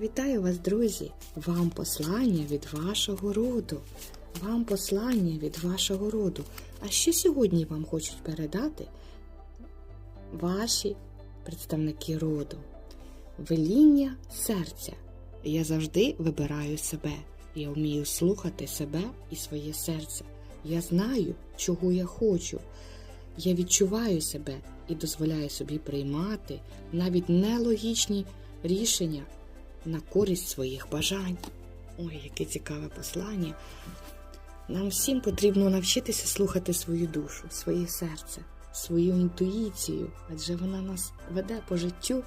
Вітаю вас, друзі! Вам послання від вашого роду. Вам послання від вашого роду. А що сьогодні вам хочуть передати ваші представники роду? Веління серця. Я завжди вибираю себе. Я вмію слухати себе і своє серце. Я знаю, чого я хочу. Я відчуваю себе і дозволяю собі приймати навіть нелогічні рішення на користь своїх бажань. Ой, яке цікаве послання. Нам всім потрібно навчитися слухати свою душу, своє серце, свою інтуїцію, адже вона нас веде по життю,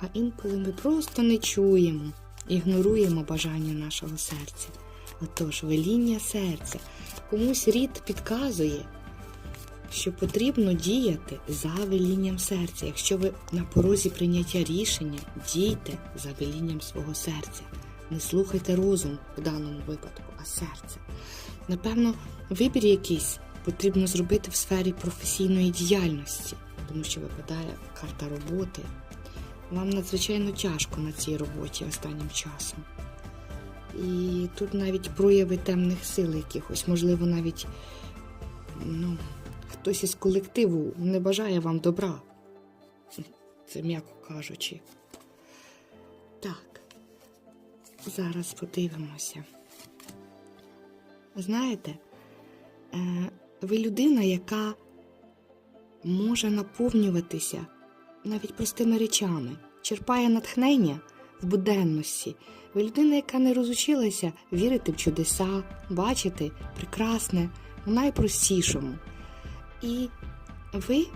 а інколи ми просто не чуємо, ігноруємо бажання нашого серця. Отож, веління серця. Комусь рід підказує, що потрібно діяти за велінням серця. Якщо ви на порозі прийняття рішення, дійте за велінням свого серця. Не слухайте розум в даному випадку, а серце. Напевно, вибір якийсь потрібно зробити в сфері професійної діяльності, тому що випадає карта роботи. Вам надзвичайно тяжко на цій роботі останнім часом. І тут навіть прояви темних сил якихось, можливо, навіть ну, хтось із колективу не бажає вам добра. Це м'яко кажучи. Так, зараз подивимося. Знаєте, е, ви людина, яка може наповнюватися навіть простими речами, черпає натхнення в буденності. Ви людина, яка не розучилася вірити в чудеса, бачити прекрасне в найпростішому. І ви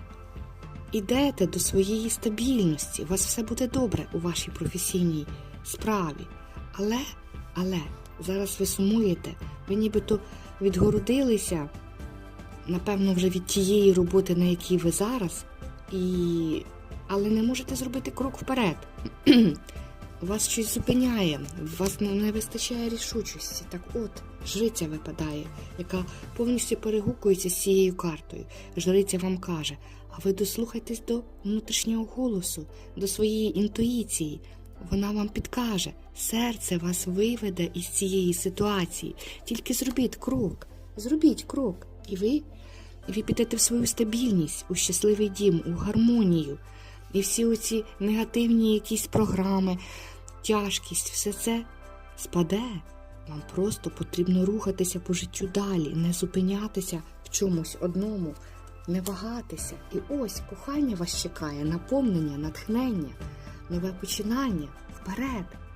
йдете до своєї стабільності, у вас все буде добре у вашій професійній справі. Але, але зараз ви сумуєте, ви нібито відгородилися, напевно, вже від тієї роботи, на якій ви зараз, і... але не можете зробити крок вперед. Вас щось зупиняє, вас не, вистачає рішучості. Так от, жриця випадає, яка повністю перегукується з цією картою. Жриця вам каже, а ви дослухайтесь до внутрішнього голосу, до своєї інтуїції. Вона вам підкаже, серце вас виведе із цієї ситуації. Тільки зробіть крок, зробіть крок, і ви, і ви підете в свою стабільність, у щасливий дім, у гармонію. І всі оці негативні якісь програми, тяжкість, все це спаде. Вам просто потрібно рухатися по життю далі, не зупинятися в чомусь одному, не вагатися. І ось кохання вас чекає, наповнення, натхнення, нове починання вперед.